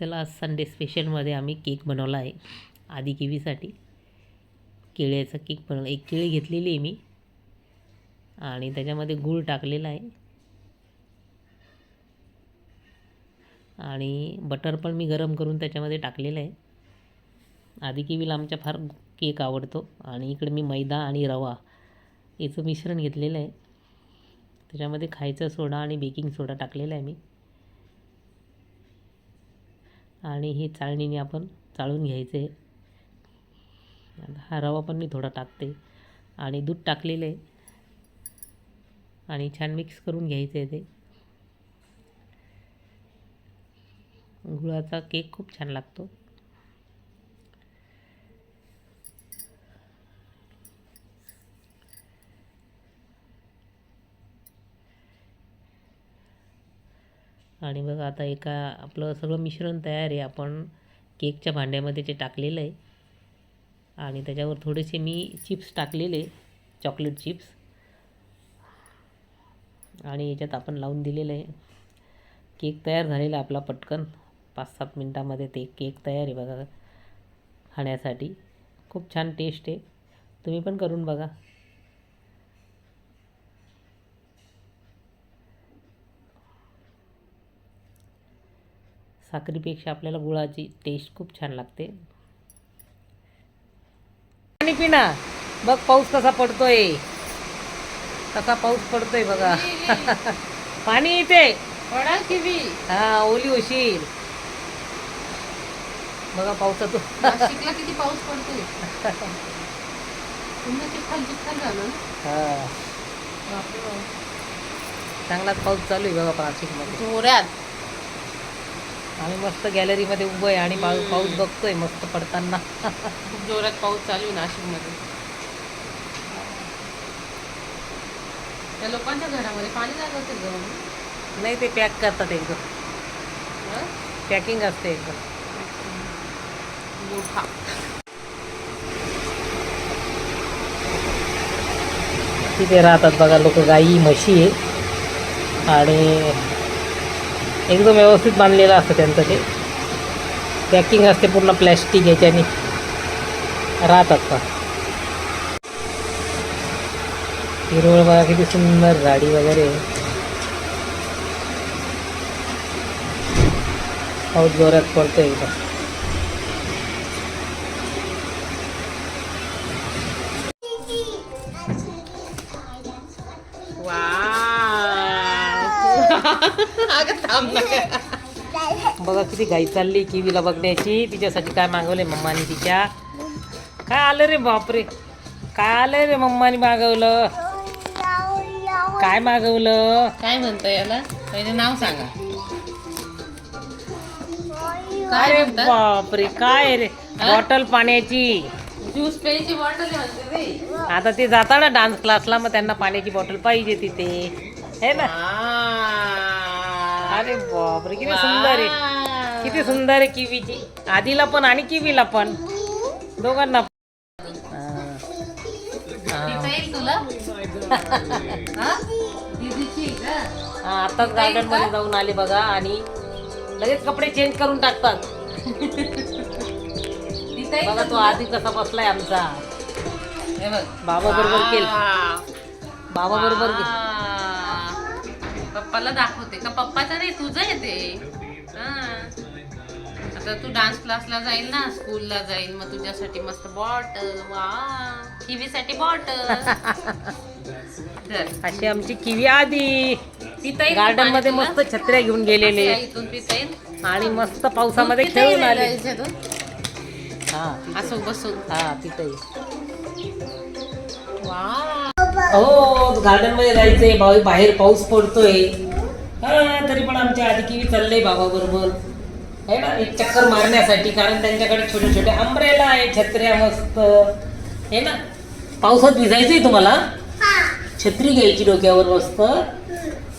चला आज संडे स्पेशलमध्ये आम्ही केक बनवला आहे. आधी किवीसाठी केळ्याचा केक बनवला. एक केळी घेतलेली आहे मी. आणि त्याच्यामध्ये गूळ टाकलेला आहे. आणि बटर पण मी गरम करून त्याच्यामध्ये टाकलेलं आहे. आधी किवीला आमच्या फार केक आवडतो. आणि इकडे मी मैदा आणि रवा याचं मिश्रण घेतलेलं आहे. त्याच्यामध्ये खायचा सोडा आणि बेकिंग सोडा टाकलेला आहे मी. आणि हे चाळणीने आपण चाळून घ्यायचे. हा रवा पण मी थोडा टाकते. आणि दूध टाकलेलं. आहे आणि छान मिक्स करून घ्यायचं आहे ते. गुळाचा केक खूप छान लागतो. आणि बघा आता एका आपलं सगळं मिश्रण तयार आहे. आपण केकच्या भांड्यामध्ये ते टाकलेलं आहे आणि त्याच्यावर थोडेसे मी चिप्स टाकलेले चॉकलेट चिप्स. आणि याच्यात आपण लावून दिलेलं आहे. केक तयार झालेला आहे आपला पटकन. पाच सात मिनटामध्ये ते केक तयार आहे बघा खाण्यासाठी. खूप छान टेस्ट आहे. तुम्ही पण करून बघा. साखरेपेक्षा आपल्याला गुळाची टेस्ट खूप छान लागते. पाणी पिना बघ पाऊस कसा पडतोय. कसा पाऊस पडतोय बघा. पाणी किवी हा ओली होशील. बघा पावसातून किती पाऊस पडतोय. हा. चांगलाच पाऊस चालू आहे बघा नाशिकमध्ये जोरात. आम्ही मस्त गॅलरीमध्ये उभं आहे आणि पाऊस पाऊस बघतोय मस्त पडताना. खूप जोरात पाऊस चालू आहे नाशिकमध्ये. त्या लोकांच्या घरामध्ये पाणी जात असेल नाही ते पॅक करतात एकदम हं? पॅकिंग असते एकदम मोठा. तिथे राहतात बघा लोक गाई म्हशी. आणि एकदम व्यवस्थित बांधलेलं असतं त्यांचं ते. पॅकिंग असते पूर्ण प्लॅस्टिक याच्याने. राहतात का हिरवळ बघा किती सुंदर झाडी वगैरे. पाऊस जोरात पडतो एकदम. अगं थांब ना बघा किती घाई चालली किवीला बघण्याची. तिच्यासाठी काय मागवले मम्मानी तिच्या? काय आलं रे बापरे? काय आलं रे मम्मानी मागवलं? काय मागवलं? काय म्हणता याला? पहिले नाव सांगा. अरे म्हणतात? बापरे काय रे? बॉटल पाण्याची. ज्यूस प्यायची बॉटल म्हणते रे. आता ते जाता ना डान्स क्लासला मग त्यांना पाण्याची बॉटल पाहिजे तिथे. है ना? अरे बापरे किती सुंदर आहे. किती सुंदर आहे किवीची. आधीला पण आणि किवीला पण. दोघांना. हा. हा? हा, आताच गार्डनमध्ये जाऊन आले बघा आणि लगेच कपडे चेंज करून टाकतात. बघा तो आधी कसा बसलाय आमचा. बाबा बरोबर केलं. बाबा बरोबर. पप्पाला दाखवते. का पप्पाचं नाही तुझं आहे ते. हा. आता तू डान्स क्लासला जाईल ना स्कूलला जाईल मग तुझ्यासाठी मस्त बॉटल वा. टीव्हीसाठी बॉटल अशी आमची किवी आधी. पिता येईल गार्डनमध्ये? मस्त छत्र्या घेऊन गेलेले. इथून पिता येईल? आणि मस्त पावसामध्ये पिता खेळून येईल आले? हा असं बसून. हा तिथे वा. हो गार्डनमध्ये जायचंय. बाहेर पाऊस पडतोय. हा तरी पण आमच्या आधी किवी चाललंय बाबा बरोबर. आहे ना? एक चक्कर मारण्यासाठी कारण त्यांच्याकडे छोटे छोटे आंब्रेला आहे छत्र्या मस्त. आहे ना? पावसात भिजायचंय तुम्हाला? छत्री घ्यायची डोक्यावर मस्त.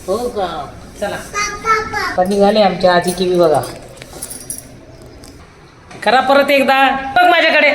हो का? चला. पण निघाले आमच्या आधी किवी बघा. करा परत एकदा. बघ माझ्याकडे.